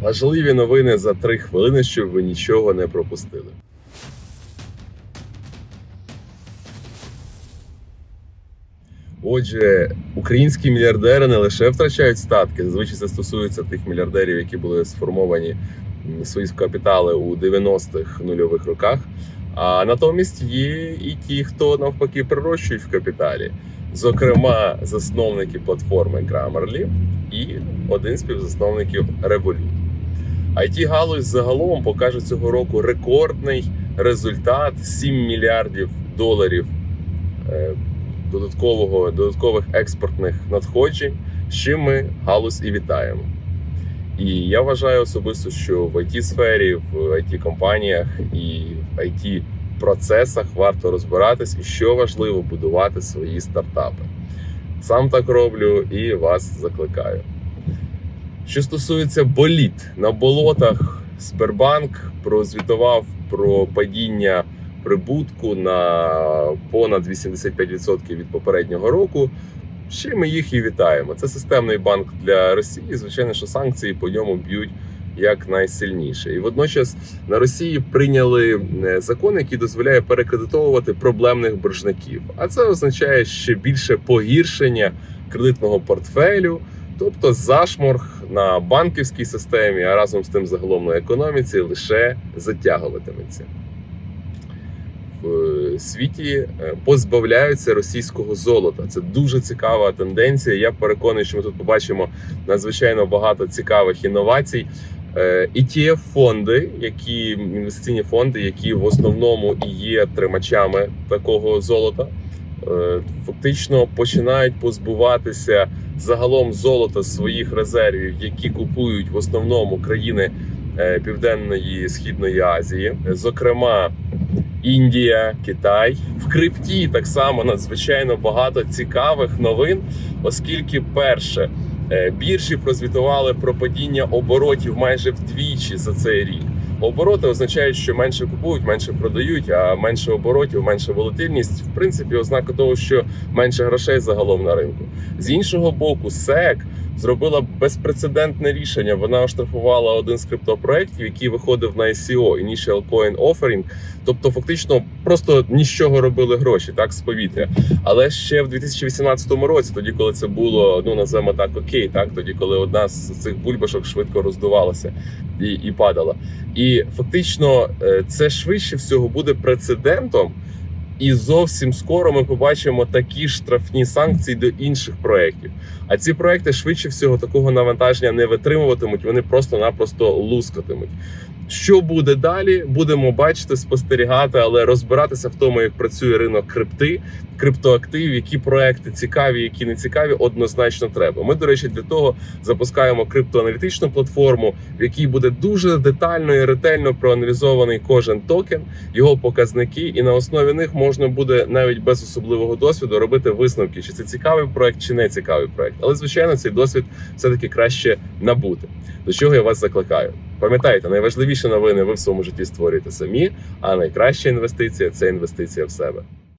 Важливі новини за три хвилини, щоб ви нічого не пропустили. Отже, українські мільярдери не лише втрачають статки, зазвичай це стосується тих мільярдерів, які були сформовані свої капітали у 90-х нульових роках. А натомість є і ті, хто навпаки прирощують в капіталі, зокрема, засновники платформи Grammarly і один з співзасновників Revolut. It галузь загалом покаже цього року рекордний результат 7 мільярдів доларів е, додаткового додаткових експортних надходжень, з чим ми галузь і вітаємо. І я вважаю особисто, що в it сфері, в it компаніях і в it процесах варто розбиратись, і що важливо будувати свої стартапи. Сам так роблю і вас закликаю. Що стосується боліт на болотах, Сбербанк прозвітував про падіння прибутку на понад 85% від попереднього року. чим ми їх і вітаємо. Це системний банк для Росії. Звичайно, що санкції по ньому б'ють як найсильніше. І водночас на Росії прийняли е, закон, який дозволяє перекредитовувати проблемних боржників. А це означає ще більше погіршення кредитного портфелю. Тобто зашморг на банківській системі, а разом з тим загалом на економіці лише затягуватиметься. В світі е, позбавляються російського золота. Це дуже цікава тенденція. Я переконаний, що ми тут побачимо надзвичайно багато цікавих інновацій. etf фонди, які інвестиційні фонди, які в основному і є тримачами такого золота, е, фактично починають позбуватися загалом золота своїх резервів, які купують в основному країни е, Південної Східної Азії, зокрема. Індія, Китай в крипті так само надзвичайно багато цікавих новин, оскільки перше е, біржі прозвітували про падіння оборотів майже вдвічі за цей рік. Обороти означають, що менше купують, менше продають, а менше оборотів, менше волатильність. В принципі, ознака того, що менше грошей загалом на ринку. З іншого боку, SEC зробила безпрецедентне рішення. Вона оштрафувала один з криптопроєктів, який виходив на ICO, Initial Coin Offering. Тобто, фактично, просто нічого робили гроші, так з повітря. Але ще в 2018 році, тоді, коли це було, ну називаємо так окей, так тоді, коли одна з цих бульбашок швидко роздувалася і, і падала. І фактично, е, це швидше всього буде прецедентом. І зовсім скоро ми побачимо такі штрафні санкції до інших проєктів. А ці проекти швидше всього такого навантаження не витримуватимуть. Вони просто-напросто лускатимуть. Що буде далі? Будемо бачити, спостерігати, але розбиратися в тому, як працює ринок крипти, криптоактивів, які проекти цікаві, які не цікаві, однозначно треба. Ми, до речі, для того запускаємо криптоаналітичну платформу, в якій буде дуже детально і ретельно проаналізований кожен токен, його показники, і на основі них можна буде навіть без особливого досвіду робити висновки, чи це цікавий проект, чи не цікавий проект. Але звичайно, цей досвід все таки краще набути. До чого я вас закликаю. Пам'ятайте, найважливіші новини ви в своєму житті створюєте самі, а найкраща інвестиція це інвестиція в себе.